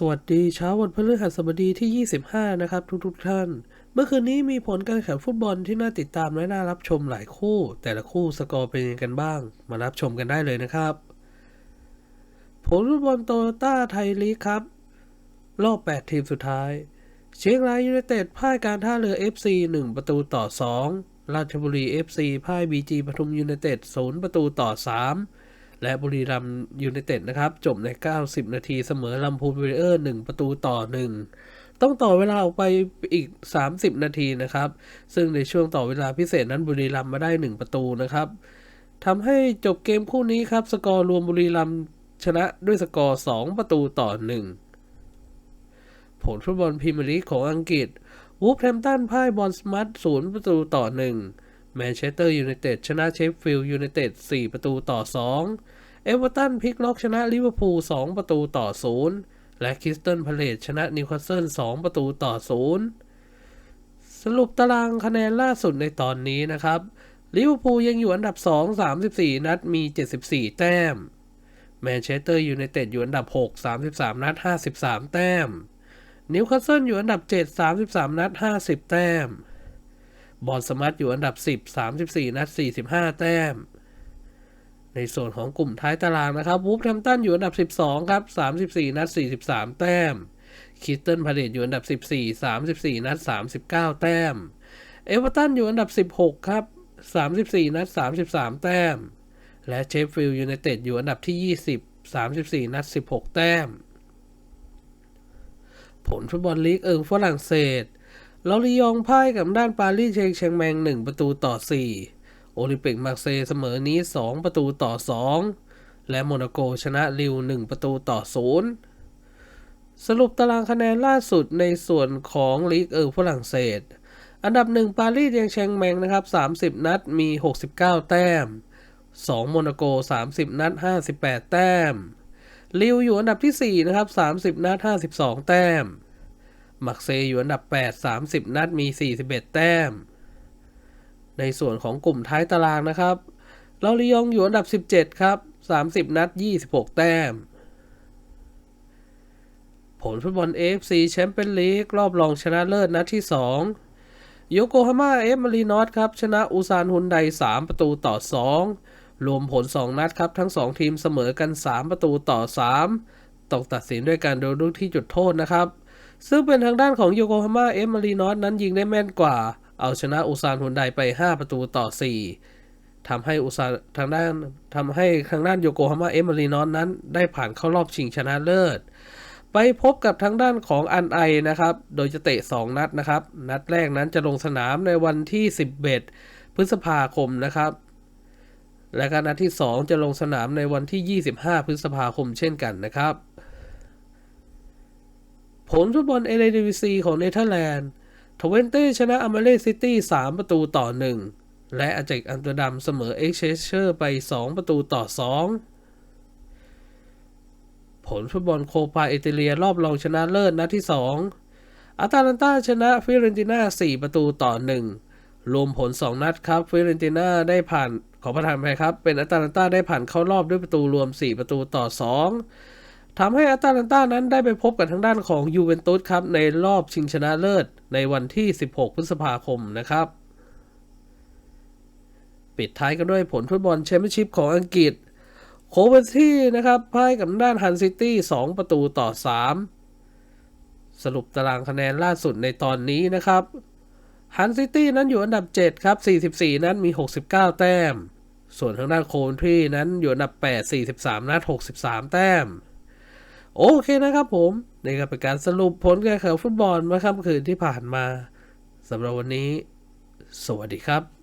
สวัสดีเช้าวันพฤหัสบดีที่ 25 นะครับ ทุกๆทท่าน เมื่อคืนนี้มีผลการแข่งฟุตบอลที่น่าติดตามและน่ารับชมหลายคู่ แต่ละคู่สกอร์เป็นยังกันบ้าง มารับชมกันได้เลยนะครับ ผลฟุตบอลโตโยต้าไทยลีกครับ รอบ 8 ทีมสุดท้าย เชียงรายยูไนเต็ดพ่ายการท่าเรือ FC 1 ประตูต่อ 2 ราชบุรี FC พ่าย BG ปทุมยูไนเต็ด0ประตูต่อ 3 และบุรีรัมย์ยูไนเต็ดนะครับ จบใน 90 นาทีเสมอลำพูนเวเออร์ 1 ประตูต่อ 1 ต้องต่อเวลาออกไปอีก 30 นาทีนะครับ ซึ่งในช่วงต่อเวลาพิเศษนั้นบุรีรัมย์มาได้ 1 ประตูนะครับทำให้จบเกมคู่นี้ครับ สกอร์รวมบุรีรัมย์ชนะด้วยสกอร์ 2 ประตูต่อ 1 ผลฟุตบอลพรีเมียร์ลีกของอังกฤษวูฟแฮมตันพ่ายบอลสมัตศูนย์ประตูต่อ 1 แมนเชสเตอร์ยูไนเต็ดชนะเชฟฟิลด์ยูไนเต็ด4ประตูต่อ 2 เอเวอร์ตันพลิกล็อกชนะลิเวอร์พูล2ประตูต่อ 0 และคริสตันพาเลตชนะนิวคาสเซิล2ประตูต่อ 0 สรุปตารางคะแนนล่าสุดในตอนนี้นะครับลิเวอร์พูลยังอยู่อันดับ 2 34 นัดมี 74 แต้ม แมนเชสเตอร์ยูไนเต็ดอยู่อันดับ 6 33 นัด 53 แต้ม นิวคาสเซิลอยู่อันดับ 7 33 นัด 50 แต้ม บอลสมัตอยู่อันดับ 10 34 นัด 45 แต้ม ในส่วนของกลุ่มท้ายตารางนะครับวูฟแฮมตันอยู่อันดับ 12 ครับ 34 นัด 43 แต้มคิสตันพาเลตอยู่อันดับ 14 34 นัด 39 แต้ม เอเวอร์ตันอยู่อันดับ 16 ครับ 34 นัด 33 แต้ม และเชฟฟิลด์ยูไนเต็ดอยู่อันดับที่ 20 34 นัด 16 แต้ม ผลฟุตบอลลีกเอิงฝรั่งเศส ลอรียองพ่ายกับด้านปารีสเชงเชงแมง 1 ประตูต่อ 4 โอลิมปิกมาร์เซย์เสมอนี้ 2 ประตูต่อ 2 และโมนาโกชนะลิว 1 ประตูต่อ 0 สรุปตารางคะแนนล่าสุดในส่วนของลีกเอิงฝรั่งเศส อันดับ 1 ปารีสเชงเชงแมงนะครับ 30 นัดมี 69 แต้ม 2 โมนาโก 30 นัด 58 แต้มลิวอยู่อันดับที่ 4 นะครับ 30 นัด 52 แต้ม มักเซอยู่อันดับ 8 30 นัดมี 41 แต้ม ในส่วนของกลุ่มท้ายตารางนะครับลอริยองอยู่อันดับ 17 ครับ 30 นัด 26 แต้ม ผลฟุตบอล AFC แชมเปี้ยนลีกรอบรองชนะเลิศนัดที่ 2 โยโกฮาม่าเอฟมารีนอสครับ ชนะอูซานฮุนได 3 ประตูต่อ 2 รวมผล 2 นัดครับ ทั้ง 2 ทีมเสมอกัน 3 ประตูต่อ 3ต้องตัดสินด้วยการโดนลูกที่จุดโทษนะครับ ซึ่งเป็นทางด้านของโยโกฮาม่าเอฟมารีนอสนั้นยิงได้แม่นกว่า เอาชนะอูซานฮุนไดไป 5 ประตูต่อ 4ทำให้อุซานทางด้านทำให้ทางด้านโยโกฮาม่าเอฟมารีนอสนั้น ได้ผ่านเข้ารอบชิงชนะเลิศ ไปพบกับทางด้านของอันไอนะครับ โดยจะเตะ 2 นัดนะครับ นัดแรกนั้นจะลงสนามในวันที่ 11 พฤษภาคมนะครับ และการนัดที่ 2 จะลงสนามในวันที่ 25 พฤษภาคมเช่นกันนะครับ ผลฟุตบอลเอเลดิวิซีของเนเธอร์แลนด์ทเวนเต้ชนะอเมเลซิตี้ 3 ประตูต่อ 1 และอาเจกอัมสเตอร์ดัมเสมอเอ็กเชสเชอร์ไป 2 ประตูต่อ 2 ผลฟุตบอลโคปาอิตาเลียรอบรองชนะเลิศนัดที่ 2อาตาลันตาชนะฟิเรนติน่า 4 ประตูต่อ 1 รวมผล 2 นัดครับฟิเรนติน่าได้ผ่านขอประทานไปครับ เป็นอาตาลันตาได้ผ่านเข้ารอบด้วยประตูรวม 4 ประตูต่อ 2 ทำให้อาตาลันตานั้นได้ไปพบกับทางด้านของยูเวนตุสครับในรอบชิงชนะเลิศในวันที่ 16 พฤษภาคมนะครับ ปิดท้ายกันด้วยผลฟุตบอลแชมเปี้ยนชิพของอังกฤษ โคเวนที่นะครับพ่ายกับด้านฮันซิตี้ 2 ประตูต่อ 3 สรุปตารางคะแนนล่าสุดในตอนนี้นะครับฮันซิตี้นั้นอยู่อันดับ 7 ครับ 44 นั้นมี 69 แต้ม ส่วนทางด้านโคเวนที่นั้นอยู่อันดับ 8 43 นัด 63 แต้ม โอเคนะครับผม นี่ก็เป็นการสรุปผลการแข่งฟุตบอลเมื่อค่ำคืนที่ผ่านมาสำหรับวันนี้ สวัสดีครับ